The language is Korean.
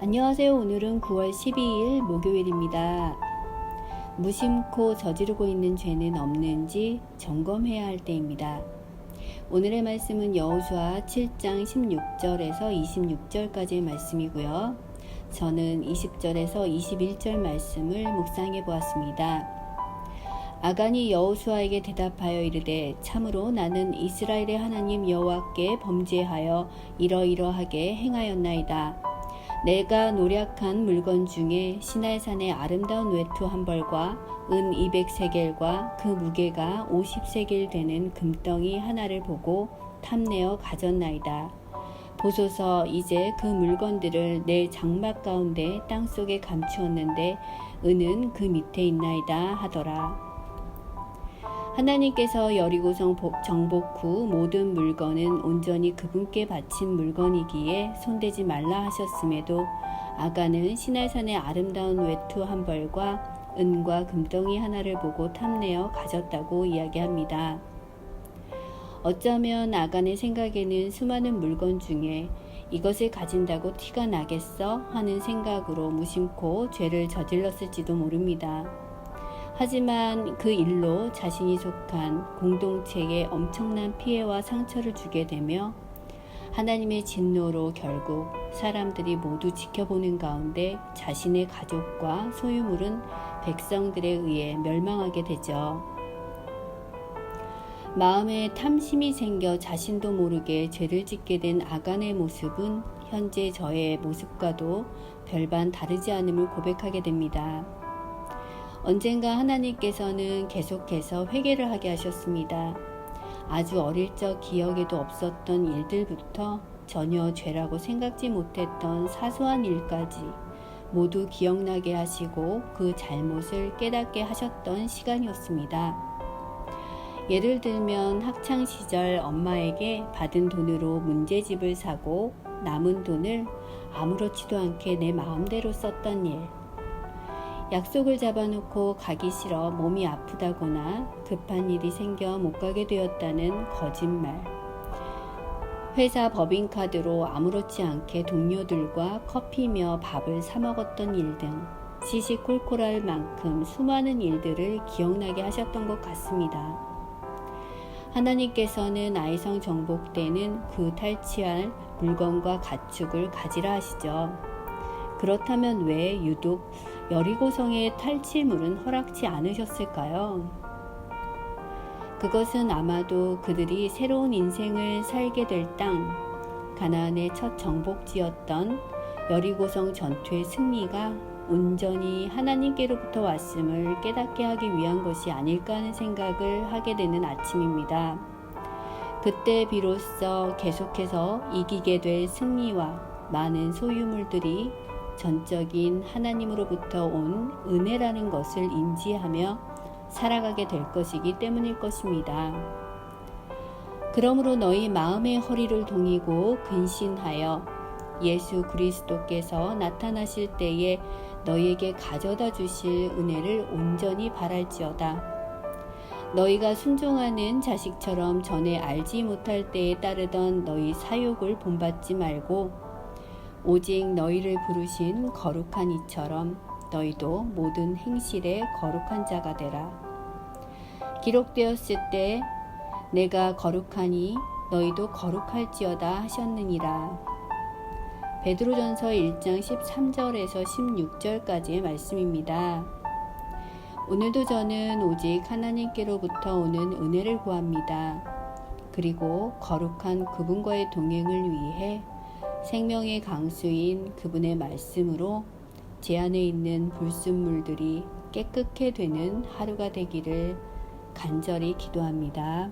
안녕하세요. 오늘은 9월 12일 목요일입니다. 무심코 저지르고 있는 죄는 없는지 점검해야 할 때입니다. 오늘의 말씀은 여호수아 7장 16절에서 26절까지의 말씀이고요. 저는 20절에서 21절 말씀을 묵상해 보았습니다. 아간이 여호수아에게 대답하여 이르되 참으로 나는 이스라엘의 하나님 여호와께 범죄하여 이러이러하게 행하였나이다. 내가 노력한 물건 중에 시날산의 아름다운 외투 한 벌과 은 200세겔과 그 무게가 50세겔 되는 금덩이 하나를 보고 탐내어 가졌나이다. 보소서 이제 그 물건들을 내 장막 가운데 땅 속에 감추었는데 은은 그 밑에 있나이다 하더라. 하나님께서 여리고성 정복 후 모든 물건은 온전히 그분께 바친 물건이기에 손대지 말라 하셨음에도 아가는 시날산의 아름다운 외투 한 벌과 은과 금덩이 하나를 보고 탐내어 가졌다고 이야기합니다. 어쩌면 아간의 생각에는 수많은 물건 중에 이것을 가진다고 티가 나겠어 하는 생각으로 무심코 죄를 저질렀을지도 모릅니다. 하지만 그 일로 자신이 속한 공동체에 엄청난 피해와 상처를 주게 되며 하나님의 진노로 결국 사람들이 모두 지켜보는 가운데 자신의 가족과 소유물은 백성들에 의해 멸망하게 되죠. 마음에 탐심이 생겨 자신도 모르게 죄를 짓게 된 아간의 모습은 현재 저의 모습과도 별반 다르지 않음을 고백하게 됩니다. 언젠가 하나님께서는 계속해서 회개를 하게 하셨습니다. 아주 어릴 적 기억에도 없었던 일들부터 전혀 죄라고 생각지 못했던 사소한 일까지 모두 기억나게 하시고 그 잘못을 깨닫게 하셨던 시간이었습니다. 예를 들면 학창 시절 엄마에게 받은 돈으로 문제집을 사고 남은 돈을 아무렇지도 않게 내 마음대로 썼던 일. 약속을 잡아놓고 가기 싫어 몸이 아프다거나 급한 일이 생겨 못 가게 되었다는 거짓말. 회사 법인카드로 아무렇지 않게 동료들과 커피며 밥을 사 먹었던 일 등 시시콜콜할 만큼 수많은 일들을 기억나게 하셨던 것 같습니다. 하나님께서는 아이성 정복 때는 그 탈취할 물건과 가축을 가지라 하시죠. 그렇다면 왜 유독 여리고성의 탈취물은 허락치 않으셨을까요? 그것은 아마도 그들이 새로운 인생을 살게 될 땅, 가나안의 첫 정복지였던 여리고성 전투의 승리가 온전히 하나님께로부터 왔음을 깨닫게 하기 위한 것이 아닐까 하는 생각을 하게 되는 아침입니다. 그때 비로소 계속해서 이기게 될 승리와 많은 소유물들이 전적인 하나님으로부터 온 은혜라는 것을 인지하며 살아가게 될 것이기 때문일 것입니다. 그러므로 너희 마음의 허리를 동이고 근신하여 예수 그리스도께서 나타나실 때에 너희에게 가져다 주실 은혜를 온전히 바랄지어다. 너희가 순종하는 자식처럼 전에 알지 못할 때에 따르던 너희 사욕을 본받지 말고 오직 너희를 부르신 거룩한 이처럼 너희도 모든 행실에 거룩한 자가 되라. 기록되었을 때 내가 거룩하니 너희도 거룩할지어다 하셨느니라. 베드로전서 1장 13절에서 16절까지의 말씀입니다. 오늘도 저는 오직 하나님께로부터 오는 은혜를 구합니다. 그리고 거룩한 그분과의 동행을 위해 생명의 강수인 그분의 말씀으로 제 안에 있는 불순물들이 깨끗게 되는 하루가 되기를 간절히 기도합니다.